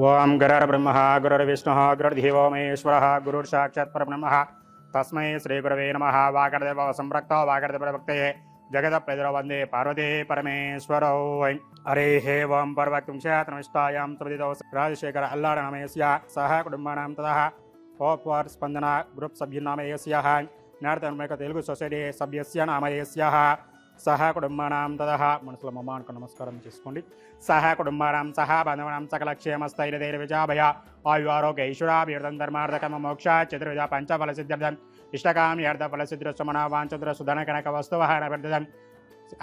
ఓం గురుర్బ్రహ్మ గురుర్విష్ణు గురుర్దేవో మహేశ్వర గురుర్సాక్షాత్ పరబ్రహ్మ తస్మై శ్రీ గురవే నమ వాగడదేవ సంరక్త వాగడదేవ భక్తయే జగద ప్రజల వందే పార్వతీ పరమేశ్వరౌ హరే హే ఓం పర్వక్తుం శాతనమిష్టాయాం త్రిదిదౌ రాజశేఖర అల్లాడ నమేస్య సహ కుటుంబానాం తదః హోప్ వార్ స్పందన గ్రూప్ సభ్యునామయస్య నార్తన్మేక తెలుగు సొసైటీ సభ్యస్య నామయస్య సహా కుటుంబానాం తదహ. మనసులో మమ్మానికి నమస్కారం చేసుకోండి. సహా కుటుంబానాం సహా బంధవనాం సకల క్షేమస్థైర్యధైర్య విజాభయ ఆయు ఆరోగ్య ఈశ్వరాభివృద్ధం ధర్మార్థకమ మోక్ష చతుర్విధ పంచఫల సిద్ధ్యర్థం ఇష్టకామ్యర్థ ఫల సుమన వాంఛద్ర సుధన కనక వస్తువహన వర్ధతం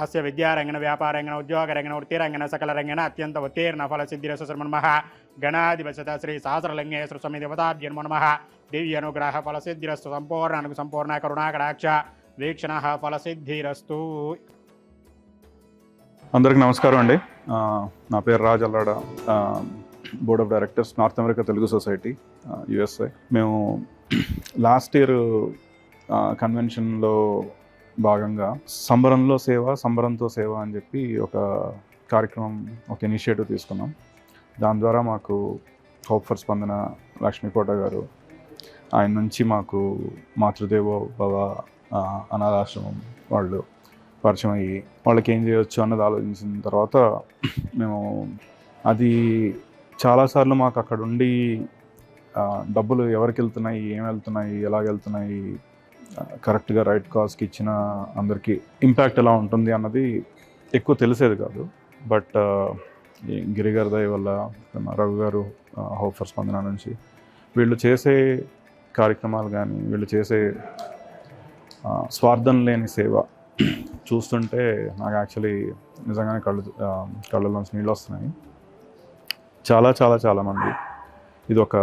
అస్య విద్యారంగణ వ్యాపారంగణ ఉద్యోగరంగణ వృత్తిరంగణ సకల రంగణ అత్యంత ఉత్తీర్ణ ఫల సిద్ధిర సుశ్రమన్మ గణాధిపత శ్రీ సహస్రలింగేశ్వర స్వామి దేవతాభ్యన్మో నమః. దివ్య అనుగ్రహ ఫల సిద్ధిరస్సు సంపూర్ణ సంపూర్ణ కరుణాకటాక్ష వీక్షణ ఫలసిద్ధిరస్తు. అందరికి నమస్కారం అండి. నా పేరు Raj Allada. Board of directors North America Telugu society USI మేము లాస్ట్ ఇయర్ కన్వెన్షన్లో భాగంగా సంబరంలో సేవ సంబరంతో సేవ అని చెప్పి ఒక కార్యక్రమం ఒక ఇనిషియేటివ్ తీసుకున్నాం. దాని ద్వారా మాకు హోప్ ఫర్ స్పందన లక్ష్మీకోట గారు. ఆయన నుంచి మాకు మాతృదేవో భవ అనాథాశ్రమం వాళ్ళు పరిచయం అయ్యి వాళ్ళకి ఏం చేయొచ్చు అన్నది ఆలోచించిన తర్వాత మేము అది చాలాసార్లు మాకు అక్కడ ఉండి డబ్బులు ఎవరికి వెళ్తున్నాయి ఏం వెళ్తున్నాయి ఎలాగ వెళ్తున్నాయి కరెక్ట్గా రైట్ కాస్ట్కి ఇచ్చిన అందరికీ ఇంపాక్ట్ ఎలా ఉంటుంది అన్నది ఎక్కువ తెలిసేది కాదు. బట్ గిరిగారి దయ వల్ల రఘు గారు హోప్ ఫర్ స్పందన నుంచి వీళ్ళు చేసే కార్యక్రమాలు కానీ వీళ్ళు చేసే స్వార్థం లేని సేవ. చూస్తుంటే నాకు యాక్చువల్లీ నిజంగానే కళ్ళు కళ్ళలోంచి నీళ్ళు వస్తున్నాయి. చాలా చాలా చాలామంది ఇది ఒక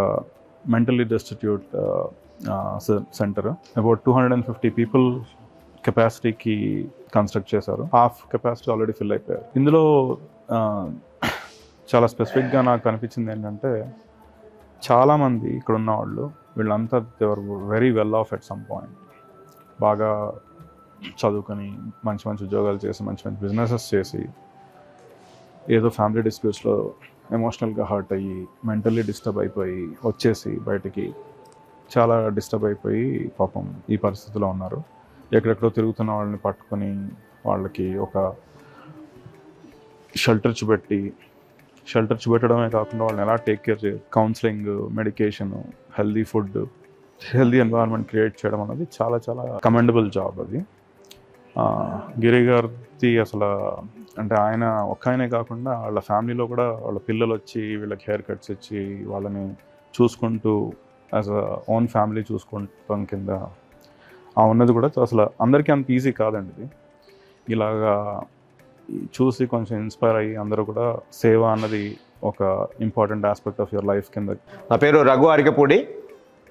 mentally destitute centre about two hundred and fifty people కెపాసిటీకి construct చేశారు. హాఫ్ కెపాసిటీ ఆల్రెడీ ఫిల్ అయిపోయారు. ఇందులో చాలా స్పెసిఫిక్గా నాకు అనిపించింది ఏంటంటే చాలామంది ఇక్కడ ఉన్న వాళ్ళు వీళ్ళంతా they were very well off at some point బాగా చదువుకొని మంచి మంచి ఉద్యోగాలు చేసి మంచి మంచి బిజినెసెస్ చేసి ఏదో ఫ్యామిలీ డిస్ప్యూట్స్లో ఎమోషనల్గా హర్ట్ అయ్యి మెంటల్లీ డిస్టర్బ్ అయిపోయి వచ్చేసి బయటికి చాలా డిస్టర్బ్ అయిపోయి పాపం ఈ పరిస్థితిలో ఉన్నారు. ఎక్కడెక్కడో తిరుగుతున్న వాళ్ళని పట్టుకొని వాళ్ళకి ఒక షెల్టర్ చూపెట్టి షెల్టర్ చూపెట్టడమే కాకుండా వాళ్ళని ఎలా టేక్ కేర్ చేయాలి counselling medication healthy food healthy environment create చేయడం అనేది చాలా చాలా కమెండబుల్ జాబ్ అది. గిరి గారిది అసలు అంటే ఆయన ఒక్క ఆయనే కాకుండా వాళ్ళ ఫ్యామిలీలో కూడా వాళ్ళ పిల్లలు వచ్చి వీళ్ళకి హెయిర్ కట్స్ ఇచ్చి వాళ్ళని చూసుకుంటూ యాజ్ అ ఓన్ ఫ్యామిలీ చూసుకుంటాం కింద ఆ ఉన్నది కూడా అసలు అందరికీ అంత ఈజీ కాదండి ఇది. ఇలాగా చూసి కొంచెం ఇన్స్పైర్ అయ్యి అందరూ కూడా సేవ అన్నది ఒక important aspect of your life కింద. నా పేరు రఘు అరికపూడి.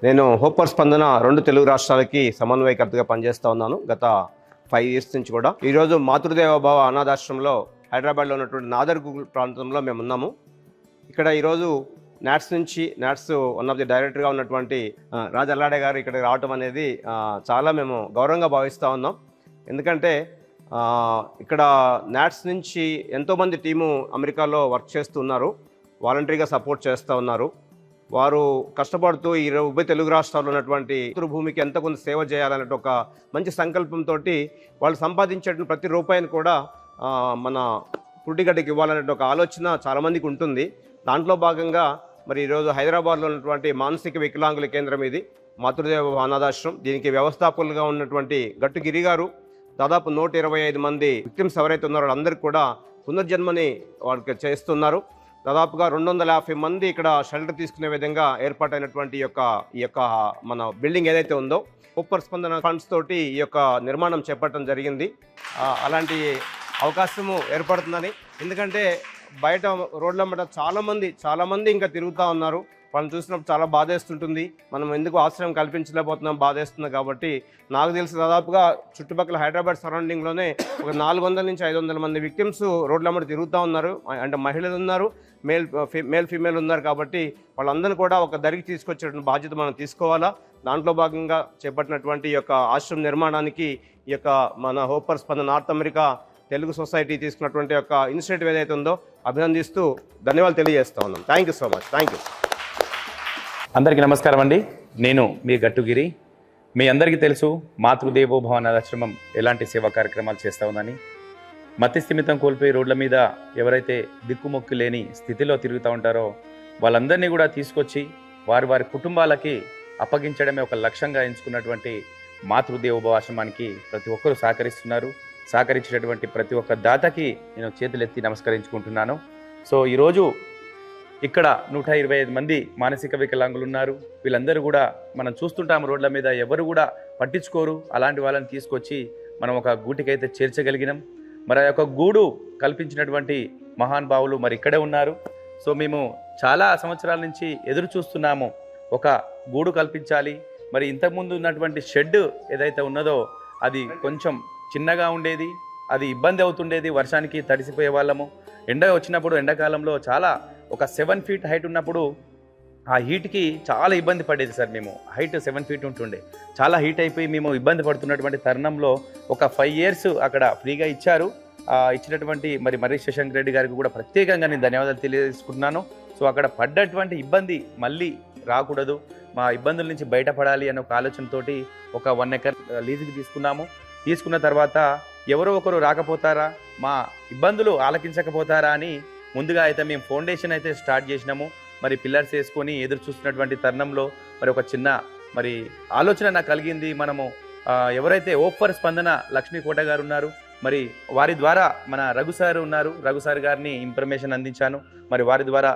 నేను హోపర్ స్పందన రెండు తెలుగు రాష్ట్రాలకి సమన్వయకర్తగా పనిచేస్తూ ఉన్నాను. గత ఫైవ్ ఇయర్స్ నుంచి కూడా. ఈరోజు మాతృదేవ భావ అనాథాశ్రమంలో హైదరాబాద్లో ఉన్నటువంటి నాదర్గుల్ ప్రాంతంలో మేము ఉన్నాము. ఇక్కడ ఈరోజు నాట్స్ నుంచి నాట్స్ వన్ ఆఫ్ ది డైరెక్టర్గా ఉన్నటువంటి రాజల్లాడే అల్లాడే గారు ఇక్కడికి రావటం అనేది చాలా మేము గౌరవంగా భావిస్తూ ఉన్నాం. ఎందుకంటే ఇక్కడ నాట్స్ నుంచి ఎంతోమంది టీము అమెరికాలో వర్క్ చేస్తూ ఉన్నారు. వాలంటరీగా సపోర్ట్ చేస్తూ ఉన్నారు. వారు కష్టపడుతూ ఈ ఉభయ తెలుగు రాష్ట్రాల్లో ఉన్నటువంటి మాతృభూమికి భూమికి ఎంత కొంత సేవ చేయాలనే ఒక మంచి సంకల్పంతో వాళ్ళు సంపాదించేటువంటి ప్రతి రూపాయిని కూడా మన పుట్టిగడ్డకి ఇవ్వాలనే ఒక ఆలోచన చాలామందికి ఉంటుంది. దాంట్లో భాగంగా మరి ఈరోజు హైదరాబాద్లో ఉన్నటువంటి మానసిక వికలాంగుల కేంద్రం ఇది. మాతృదేవ అనాథాశ్రమం దీనికి వ్యవస్థాపకులుగా ఉన్నటువంటి గట్టుగిరి గారు దాదాపు నూట ఇరవై ఐదు మంది విక్టిమ్స్ ఎవరైతే ఉన్నారో వాళ్ళందరికీ కూడా పునర్జన్మని వాళ్ళకి చేస్తున్నారు. దాదాపుగా రెండు వందల యాభై మంది ఇక్కడ షెల్టర్ తీసుకునే విధంగా ఏర్పాటైనటువంటి యొక్క ఈ యొక్క మన బిల్డింగ్ ఏదైతే ఉందో ఉప్పర్ స్పందన ఫండ్స్ తోటి ఈ యొక్క నిర్మాణం చేపట్టడం జరిగింది. అలాంటి అవకాశము ఏర్పడుతుందని. ఎందుకంటే బయట రోడ్ల మీద చాలామంది చాలామంది ఇంకా తిరుగుతూ ఉన్నారు. వాళ్ళని చూసినప్పుడు చాలా బాధేస్తుంటుంది. మనం ఎందుకు ఆశ్రయం కల్పించలేకపోతున్నాం? బాధేస్తుంది కాబట్టి నాకు తెలిసి దాదాపుగా చుట్టుపక్కల హైదరాబాద్ సరౌండింగ్లోనే ఒక నాలుగు వందల నుంచి ఐదు వందల మంది విక్టిమ్స్ రోడ్ల మీద తిరుగుతూ ఉన్నారు. అంటే మహిళలు ఉన్నారు మేల్ మేల్ ఫీమేల్ ఉన్నారు కాబట్టి వాళ్ళందరినీ కూడా ఒక దరికి తీసుకొచ్చేటువంటి బాధ్యత మనం తీసుకోవాలా? దాంట్లో భాగంగా చేపట్టినటువంటి ఈ యొక్క ఆశ్రమం నిర్మాణానికి ఈ యొక్క మన హోపర్ స్పందన నార్త్ అమెరికా తెలుగు సొసైటీ తీసుకున్నటువంటి యొక్క ఇనిషియేటివ్ ఏదైతే ఉందో అభినందిస్తూ ధన్యవాదాలు తెలియజేస్తా ఉన్నాం. Thank you so much. Thank you అందరికీ నమస్కారం అండి. నేను మీ గట్టుగిరి. మీ అందరికీ తెలుసు మాతృదేవోభవ అనాథాశ్రమం ఎలాంటి సేవా కార్యక్రమాలు చేస్తూ ఉందని. మతి స్థిమితం కోల్పోయి రోడ్ల మీద ఎవరైతే దిక్కుమొక్కు లేని స్థితిలో తిరుగుతూ ఉంటారో వాళ్ళందరినీ కూడా తీసుకొచ్చి వారి వారి కుటుంబాలకి అప్పగించడమే ఒక లక్ష్యంగా ఎంచుకున్నటువంటి మాతృదేవోభవ ఆశ్రమానికి ప్రతి ఒక్కరూ సహకరిస్తున్నారు. సహకరించినటువంటి ప్రతి ఒక్క దాతకి నేను చేతులెత్తి నమస్కరించుకుంటున్నాను. సో ఈరోజు ఇక్కడ నూట ఇరవై ఐదు మంది మానసిక వికలాంగులు ఉన్నారు వీళ్ళందరూ కూడా మనం చూస్తుంటాం రోడ్ల మీద ఎవరు కూడా పట్టించుకోరు. అలాంటి వాళ్ళని తీసుకొచ్చి మనం ఒక గూటికైతే చేర్చగలిగినాం. మరి ఆ యొక్క గూడు కల్పించినటువంటి మహాన్ భావులు మరి ఇక్కడే ఉన్నారు. సో మేము చాలా సంవత్సరాల నుంచి ఎదురు చూస్తున్నాము ఒక గూడు కల్పించాలి. మరి ఇంతకుముందు ఉన్నటువంటి షెడ్ ఏదైతే ఉన్నదో అది కొంచెం చిన్నగా ఉండేది. అది ఇబ్బంది అవుతుండేది. వర్షానికి తడిసిపోయే వాళ్ళము. ఎండ వచ్చినప్పుడు ఎండాకాలంలో చాలా ఒక సెవెన్ ఫీట్ హైట్ ఉన్నప్పుడు ఆ హీట్కి చాలా ఇబ్బంది పడేది సార్ మేము. హైట్ సెవెన్ ఫీట్ ఉంటుండే. చాలా హీట్ అయిపోయి మేము ఇబ్బంది పడుతున్నటువంటి తరుణంలో ఒక ఫైవ్ ఇయర్స్ అక్కడ ఫ్రీగా ఇచ్చారు. ఇచ్చినటువంటి మరి మర్రి శశాంక్ రెడ్డి గారికి కూడా ప్రత్యేకంగా నేను ధన్యవాదాలు తెలియజేసుకుంటున్నాను. సో అక్కడ పడ్డటువంటి ఇబ్బంది మళ్ళీ రాకూడదు. మా ఇబ్బందుల నుంచి బయటపడాలి అనే ఒక ఆలోచనతోటి ఒక వన్ ఎకర్ లీజుకి తీసుకున్నాము. తీసుకున్న తర్వాత ఎవరో ఒకరు రాకపోతారా? మా ఇబ్బందులు ఆలకించకపోతారా అని ముందుగా అయితే మేము ఫౌండేషన్ అయితే స్టార్ట్ చేసినాము. మరి పిల్లర్స్ వేసుకొని ఎదురు చూస్తున్నటువంటి తరుణంలో మరి ఒక చిన్న మరి ఆలోచన నాకు కలిగింది. మనము ఎవరైతే ఓఫర్ స్పందన లక్ష్మీ కోట గారు ఉన్నారు మరి వారి ద్వారా మన రఘు సార్ ఉన్నారు. రఘు సార్ గారిని ఇన్ఫర్మేషన్ అందించాను. మరి వారి ద్వారా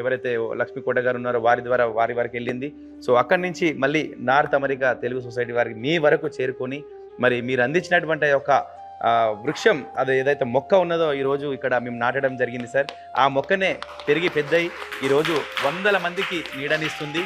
ఎవరైతే లక్ష్మీ కోట గారు ఉన్నారో వారి ద్వారా వారి వరకు వెళ్ళింది. సో అక్కడి నుంచి మళ్ళీ నార్త్ అమెరికా తెలుగు సొసైటీ వారికి మీ వరకు చేరుకొని మరి మీరు అందించినటువంటి ఒక యొక్క వృక్షం అది ఏదైతే మొక్క ఉన్నదో ఈరోజు ఇక్కడ మేము నాటడం జరిగింది సార్. ఆ మొక్కనే పెరిగి పెద్దయి ఈరోజు వందల మందికి నీడనిస్తుంది.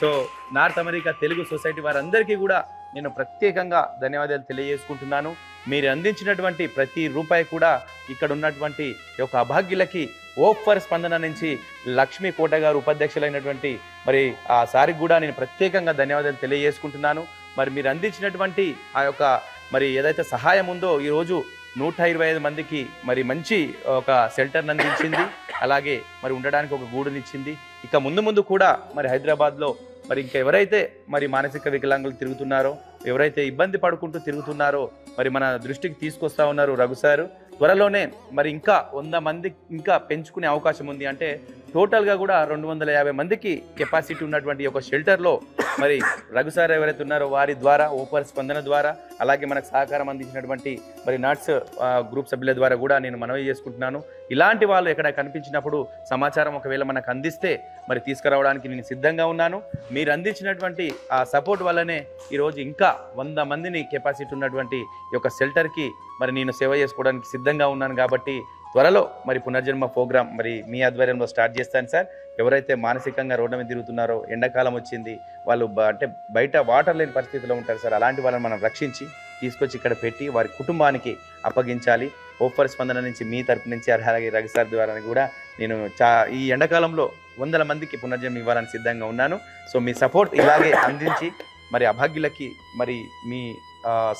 So North America Telugu society వారందరికీ కూడా నేను ప్రత్యేకంగా ధన్యవాదాలు తెలియజేసుకుంటున్నాను. మీరు అందించినటువంటి ప్రతి రూపాయి కూడా ఇక్కడ ఉన్నటువంటి యొక్క అభాగ్యులకి ఓఫర్ స్పందన నుంచి లక్ష్మీ కోట గారు ఉపాధ్యక్షులైనటువంటి మరి ఆ సారికి కూడా నేను ప్రత్యేకంగా ధన్యవాదాలు తెలియజేసుకుంటున్నాను. మరి మీరు అందించినటువంటి ఆ యొక్క మరి ఏదైతే సహాయం ఉందో ఈరోజు నూట ఇరవై ఐదు మందికి మరి మంచి ఒక సెల్టర్ని అందించింది. అలాగే మరి ఉండడానికి ఒక గూడునిచ్చింది ఇక ముందు ముందు కూడా మరి హైదరాబాద్లో మరి ఇంకా ఎవరైతే మరి మానసిక వికలాంగులు తిరుగుతున్నారో ఎవరైతే ఇబ్బంది పడుకుంటూ తిరుగుతున్నారో మరి మన దృష్టికి తీసుకొస్తా ఉన్నారు రఘు సారు. త్వరలోనే మరి ఇంకా వంద మంది ఇంకా పెంచుకునే అవకాశం ఉంది. అంటే టోటల్గా కూడా రెండు వందల యాభై మందికి కెపాసిటీ ఉన్నటువంటి ఒక షెల్టర్లో మరి రఘు సార్ ఎవరైతే ఉన్నారో వారి ద్వారా ఓపర్ స్పందన ద్వారా అలాగే మనకు సహకారం అందించినటువంటి మరి నాట్స్ గ్రూప్ సభ్యుల ద్వారా కూడా నేను మనవి చేసుకుంటున్నాను. ఇలాంటి వాళ్ళు ఎక్కడ కనిపించినప్పుడు సమాచారం ఒకవేళ మనకు అందిస్తే మరి తీసుకురావడానికి నేను సిద్ధంగా ఉన్నాను. మీరు అందించినటువంటి ఆ సపోర్ట్ వల్లనే ఈరోజు ఇంకా వంద మందిని కెపాసిటీ ఉన్నటువంటి ఈ యొక్క షెల్టర్కి మరి నేను సేవ చేసుకోవడానికి సిద్ధంగా ఉన్నాను కాబట్టి త్వరలో మరి పునర్జన్మ ప్రోగ్రామ్ మరి మీ ఆధ్వర్యంలో స్టార్ట్ చేస్తాను సార్. ఎవరైతే మానసికంగా రోడ్డు మీద తిరుగుతున్నారో ఎండాకాలం వచ్చింది వాళ్ళు అంటే బయట వాటర్ లేని పరిస్థితిలో ఉంటారు సార్. అలాంటి వాళ్ళని మనం రక్షించి తీసుకొచ్చి ఇక్కడ పెట్టి వారి కుటుంబానికి అప్పగించాలి. ఓఫర్ స్పందన నుంచి మీ తరపు నుంచి అలాగే రఘు సార్ ద్వారా కూడా నేను చా ఈ ఎండాకాలంలో వందల మందికి పునర్జన్మ ఇవ్వాలని సిద్ధంగా ఉన్నాను. సో మీ సపోర్ట్ ఇలాగే అందించి మరి అభాగ్యులకి మరి మీ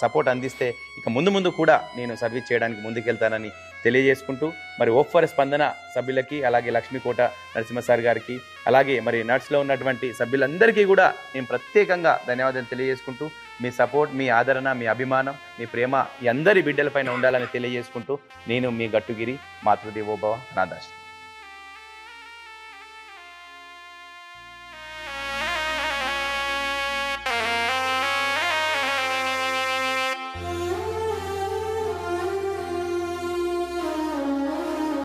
సపోర్ట్ అందిస్తే ఇక ముందు ముందు కూడా నేను సర్వీస్ చేయడానికి ముందుకెళ్తానని తెలియజేసుకుంటూ మరి ఓఫర్ స్పందన సభ్యులకి అలాగే లక్ష్మీకోట నరసింహ సార్ గారికి అలాగే మరి నర్స్లో ఉన్నటువంటి సభ్యులందరికీ కూడా నేను ప్రత్యేకంగా ధన్యవాదాలు తెలియజేసుకుంటూ మీ సపోర్ట్ మీ ఆదరణ మీ అభిమానం మీ ప్రేమ ఈ అందరి బిడ్డలపైన ఉండాలని తెలియజేసుకుంటూ నేను మీ గట్టుగిరి మాతృదేవోభవ నాదాశ్రీ